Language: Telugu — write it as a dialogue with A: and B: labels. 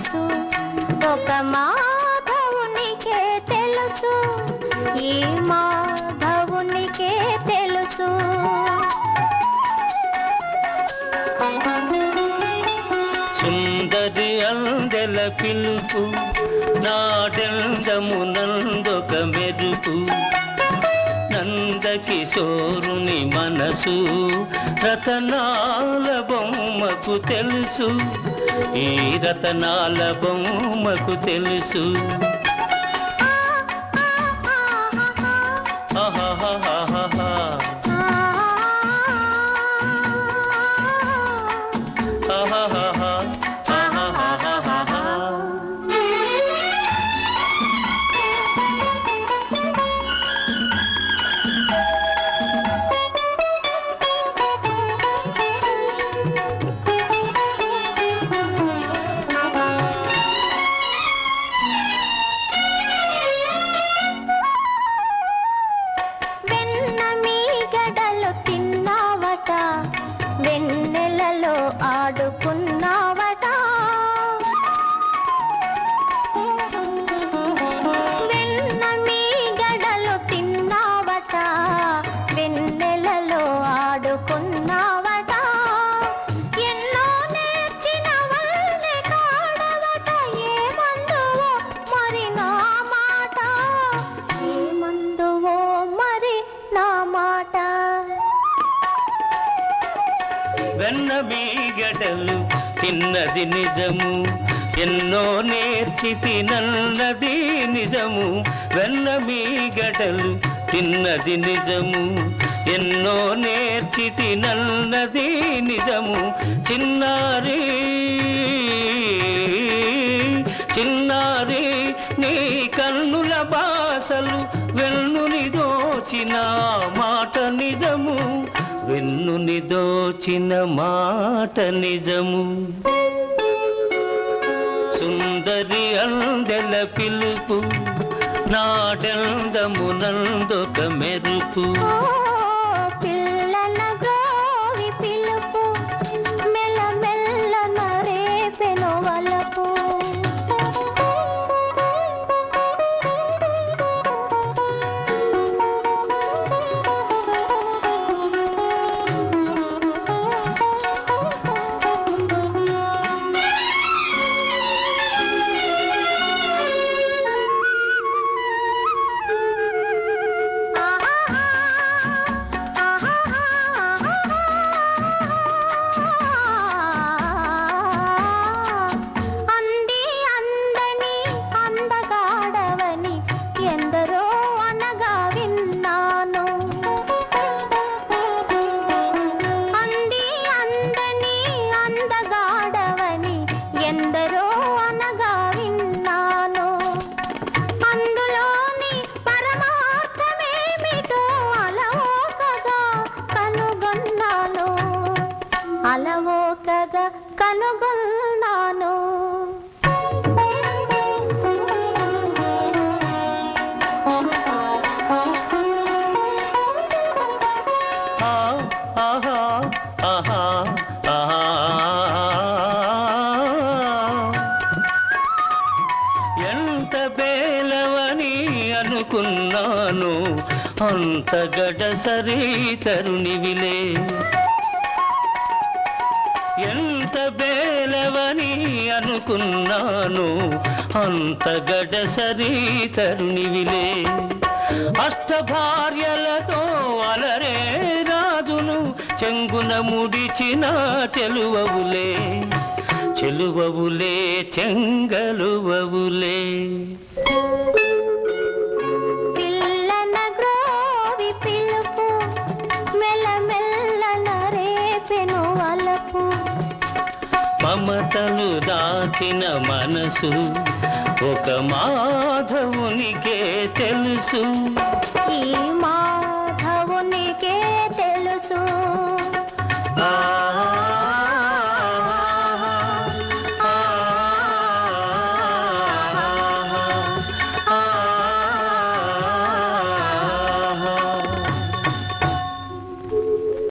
A: మనసు ఒక మాధవునికే తెలుసు. ఈ మాధవునికే తెలుసు.
B: సుందరి అందెల పిలుపు నాడెందమునందొక మెరుపు. నందకిశోరుని మనసు రతనాల బొమ్మ బొమ్మకు తెలుసు ఈ రతనాల బొమ్మకు తెలుసు.
A: వెన్న
B: బీగడలు తిన్నది నిజము. ఎన్నో నేర్చి తినన్నది నిజము. వెన్న బీగడలు తిన్నది నిజము. ఎన్నో నేర్చి తినన్నది నిజము. చిన్నారి చిన్నారి నీ కన్నుల బాసలు వెన్నుని దోచిన మాట నిజము. వెన్నుని దోచిన మాట నిజము. సుందరి అందెల పిలుపు నాడెందమునందొక మెరుపు.
A: అలవోకగా కనుగొన్నాను
B: ఆ, ఆహా, ఆహా, ఆహా. ఎంత బేలవని అనుకున్నాను అంత గడసరి తరుణివిలే అనుకున్నాను అంత గడసరి తరుణివిలే. అష్ట భార్యలతో అలరే రాజును చెంగున ముడిచిన చెలువవులే. చెలువవులే చెంగలువవులే.
A: పిలుపు మెల్ల మెల్లన రేపెను వలపు.
B: మమతను దాచిన మనసు ఒక మాధవునికే తెలుసు.
A: ఈ మా